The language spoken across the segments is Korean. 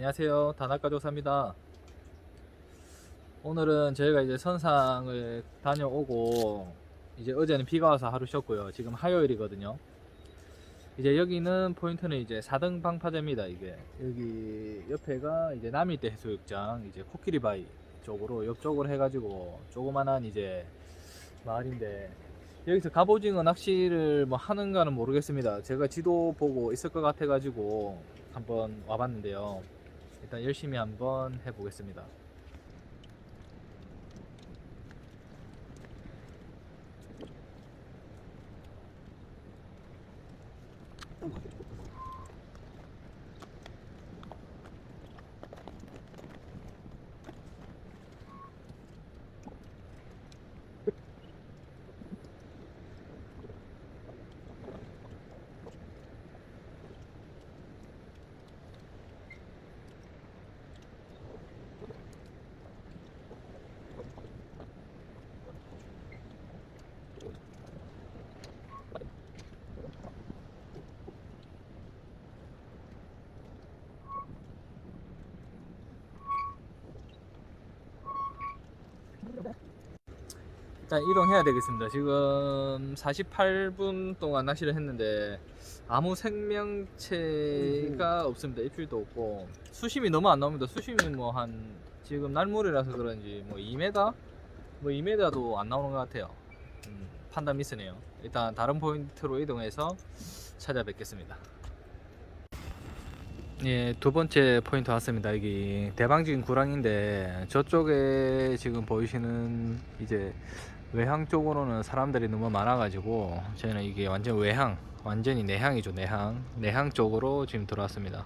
네, 안녕하세요. 다나카조사입니다. 오늘은 저희가 이제 선상을 다녀오고, 이제 어제는 비가 와서 하루 쉬었고요. 지금 화요일이거든요. 이제 여기는 포인트는 이제 4등 방파제입니다. 이게 여기 옆에가 이제 남이대 해수욕장, 이제 코끼리바위 쪽으로 옆쪽으로 해가지고 조그만한 이제 마을인데 여기서 갑오징어 낚시를 뭐 하는가는 모르겠습니다. 제가 지도 보고 있을 것 같아 가지고 한번 와봤는데요. 일단 열심히 한번 해보겠습니다. 일단 이동해야 되겠습니다. 지금 48분 동안 낚시를 했는데 아무 생명체가 없습니다. 입질도 없고 수심이 너무 안 나옵니다. 수심이 뭐 한 지금 날물이라서 그런지 뭐 2m 뭐 2m도 안 나오는 것 같아요. 음, 판단 미스네요. 일단 다른 포인트로 이동해서 찾아뵙겠습니다. 예, 두 번째 포인트 왔습니다. 여기 대방진 구랑인데 저쪽에 지금 보이시는 이제 외항 쪽으로는 사람들이 너무 많아가지고 저희는 이게 완전 외항, 완전히 내항이죠 내항, 내항 쪽으로 지금 들어왔습니다.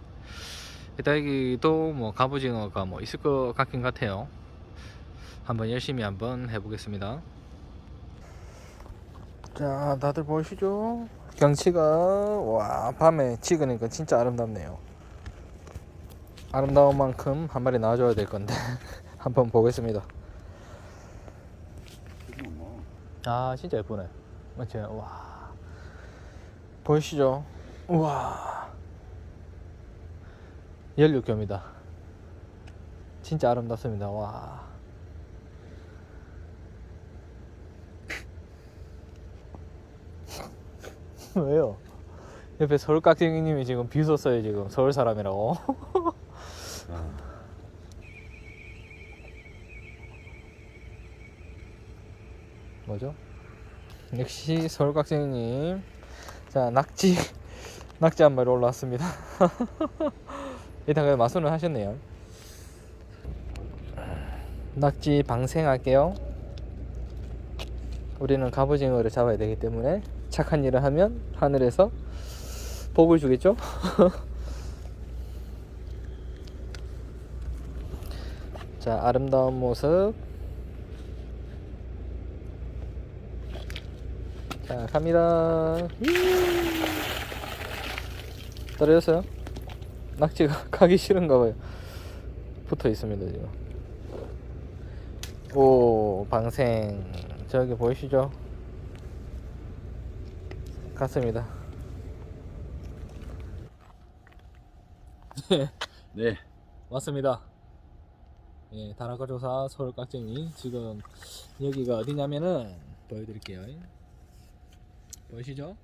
일단 여기도 뭐 갑오징어가 뭐 있을 것 같긴 같아요. 한번 열심히 한번 해보겠습니다. 자, 다들 보시죠. 경치가 와 밤에 찍으니까 진짜 아름답네요. 아름다운 만큼 한 마리 나와줘야 될 건데 한번 보겠습니다. 아 진짜 예쁘네. 맞지? 와 보이시죠? 우와 16교입니다. 진짜 아름답습니다. 와. 왜요? 옆에 서울 깍쟁이님이 지금 비웃었어요 지금 서울 사람이라고. 뭐죠? 역시 서울깍쟁이님. 자 낙지 낙지 한 마리 올라왔습니다. 일단 그냥 마술을 하셨네요. 낙지 방생할게요. 우리는 갑오징어를 잡아야 되기 때문에 착한 일을 하면 하늘에서 복을 주겠죠? 자, 아름다운 모습. 자, 갑니다. 떨어졌어요? 낙지가 가기 싫은가 봐요. 붙어 있습니다, 지금. 오, 방생. 저기 보이시죠? 갔습니다. 네. 왔습니다. 예, 다나카 조사 서울 깍쟁이. 지금 여기가 어디냐면은 보여드릴게요. 보이시죠?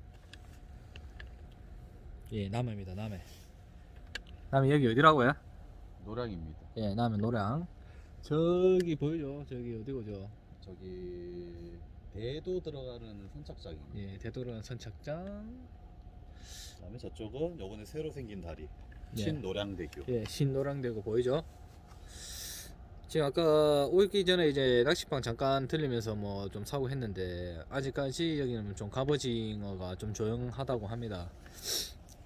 예, 남해입니다. 남해. 남해 여기 어디라고요? 노량입니다. 예, 남해 노량. 저기 보이죠? 저기 어디고죠? 저기 대도 들어가는 선착장입니다. 예, 대도로는 선착장. 그다음에 저쪽은 요번에 새로 생긴 다리 예. 신노량대교. 예, 신노랑대고 보이죠? 지금 아까 오기 전에 이제 낚시방 잠깐 들리면서 뭐 좀 사고 했는데 아직까지 여기는 좀 갑오징어가 좀 조용하다고 합니다.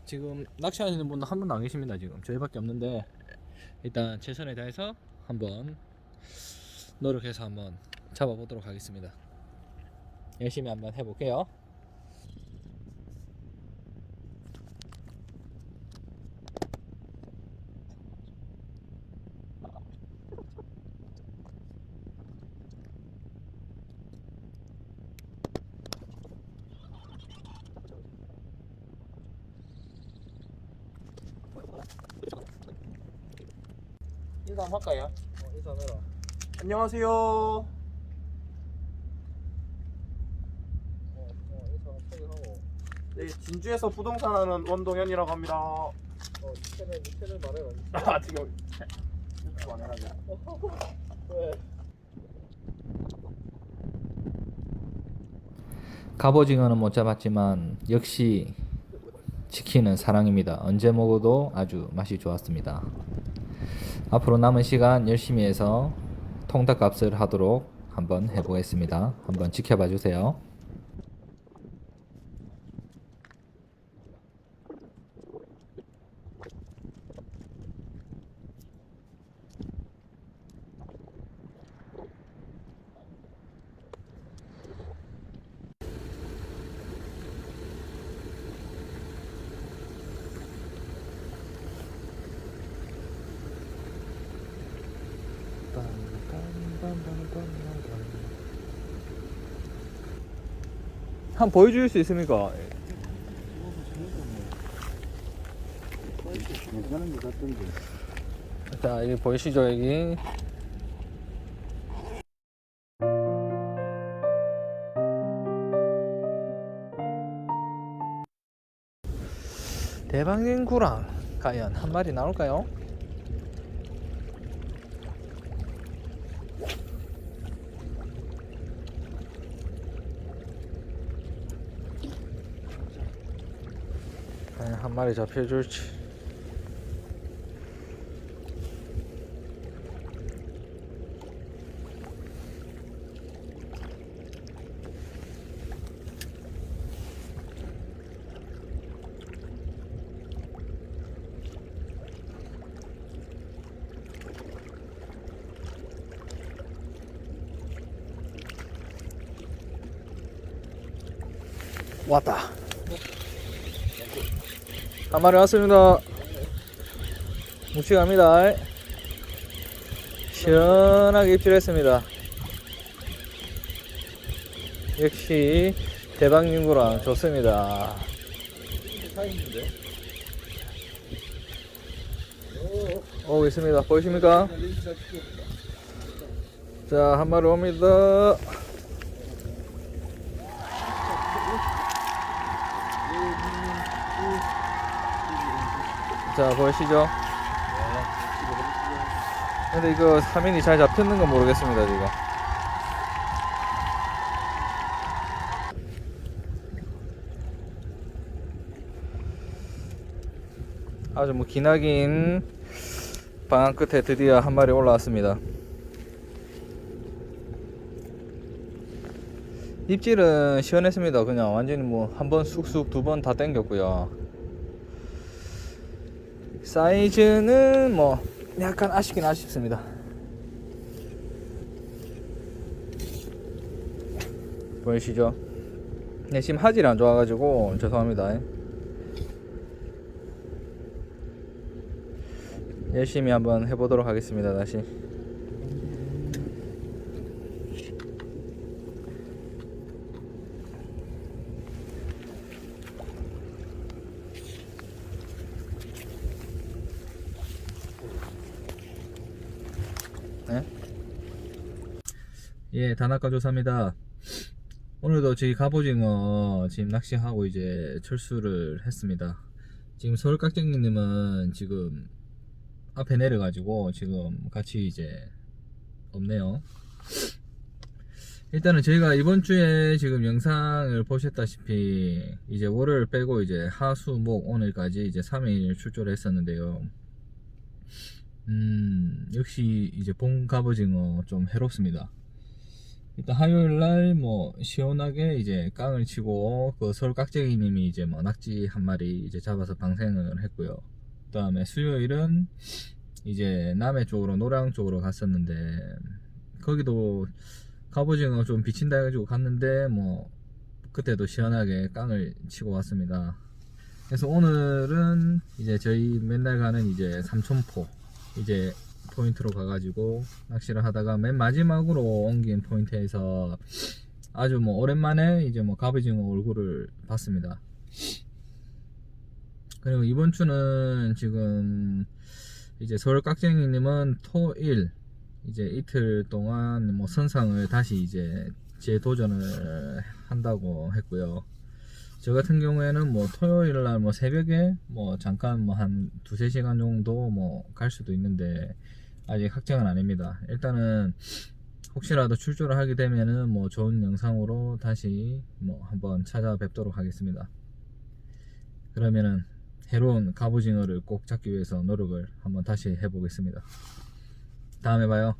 지금 낚시하시는 분은 한 분도 안 계십니다. 지금 저희밖에 없는데 일단 최선을 다해서 한번 노력해서 한번 잡아보도록 하겠습니다. 열심히 한번 해볼게요. 인사 한번 할까요? 어, 인사하라. 안녕하세요. 네, 진주에서 부동산 하는 원동현이라고 합니다. 어, 채널, 채널 말해라. 아, 지금 유튜브 안 하냐? 갑오징어는 못 잡았지만 역시 치킨은 사랑입니다. 언제 먹어도 아주 맛이 좋았습니다. 앞으로 남은 시간 열심히 해서 통닭값을 하도록 한번 해보겠습니다. 한번 지켜봐 주세요. 한번 보여줄 수 있습니까? 자, 여기 보이시죠, 여기? 대방진 구랑 과연 한 마리 나올까요? 한 마리 잡혀줄지. 왔다. 한 마리 왔습니다. 묵직합니다. 시원하게 입질했습니다. 역시 대박님구랑 좋습니다. 오고 있습니다. 보이십니까? 자, 한 마리 옵니다. 자 보이시죠? 근데 이거 화면이 잘 잡혔는 건 모르겠습니다 지금. 아주 뭐 기나긴 방안 끝에 드디어 한 마리 올라왔습니다. 입질은 시원했습니다. 그냥 완전히 뭐 한 번 쑥쑥 두 번다 당겼고요 사이즈는 뭐 약간 아쉽긴 아쉽습니다. 보이시죠? 네, 지금 화질이 안 좋아가지고 죄송합니다. 열심히 한번 해보도록 하겠습니다. 다시. 예, 단아까 조사입니다. 오늘도 저희 갑오징어 지금 낚시하고 이제 철수를 했습니다. 지금 서울 깍쟁이님은 지금 앞에 내려가지고 지금 같이 이제 없네요. 일단은 저희가 이번 주에 지금 영상을 보셨다시피 이제 월요일 빼고 이제 하수 목 오늘까지 이제 3일 출조를 했었는데요. 음, 역시 이제 본 갑오징어 좀 해롭습니다. 일단 화요일 날 뭐 시원하게 이제 깡을 치고 그 서울 깍쟁이님이 이제 뭐 낙지 한 마리 이제 잡아서 방생을 했고요. 그다음에 수요일은 이제 남해 쪽으로 노량 쪽으로 갔었는데 거기도 갑오징어 좀 비친다 해가지고 갔는데 뭐 그때도 시원하게 깡을 치고 왔습니다. 그래서 오늘은 이제 저희 맨날 가는 이제 삼천포 이제 포인트로 가가지고 낚시를 하다가 맨 마지막으로 옮긴 포인트에서 아주 뭐 오랜만에 이제 뭐 갑오징어 얼굴을 봤습니다. 그리고 이번 주는 지금 이제 서울 깍쟁이님은 토일 이제 이틀 동안 뭐 선상을 다시 이제 재도전을 한다고 했고요. 저 같은 경우에는 뭐 토요일 날 뭐 새벽에 뭐 잠깐 뭐 한 두세 시간 정도 뭐 갈 수도 있는데 아직 확정은 아닙니다. 일단은 혹시라도 출조를 하게 되면은 뭐 좋은 영상으로 다시 뭐 한번 찾아뵙도록 하겠습니다. 그러면은 해로운 갑오징어를 꼭 잡기 위해서 노력을 한번 다시 해보겠습니다. 다음에 봐요.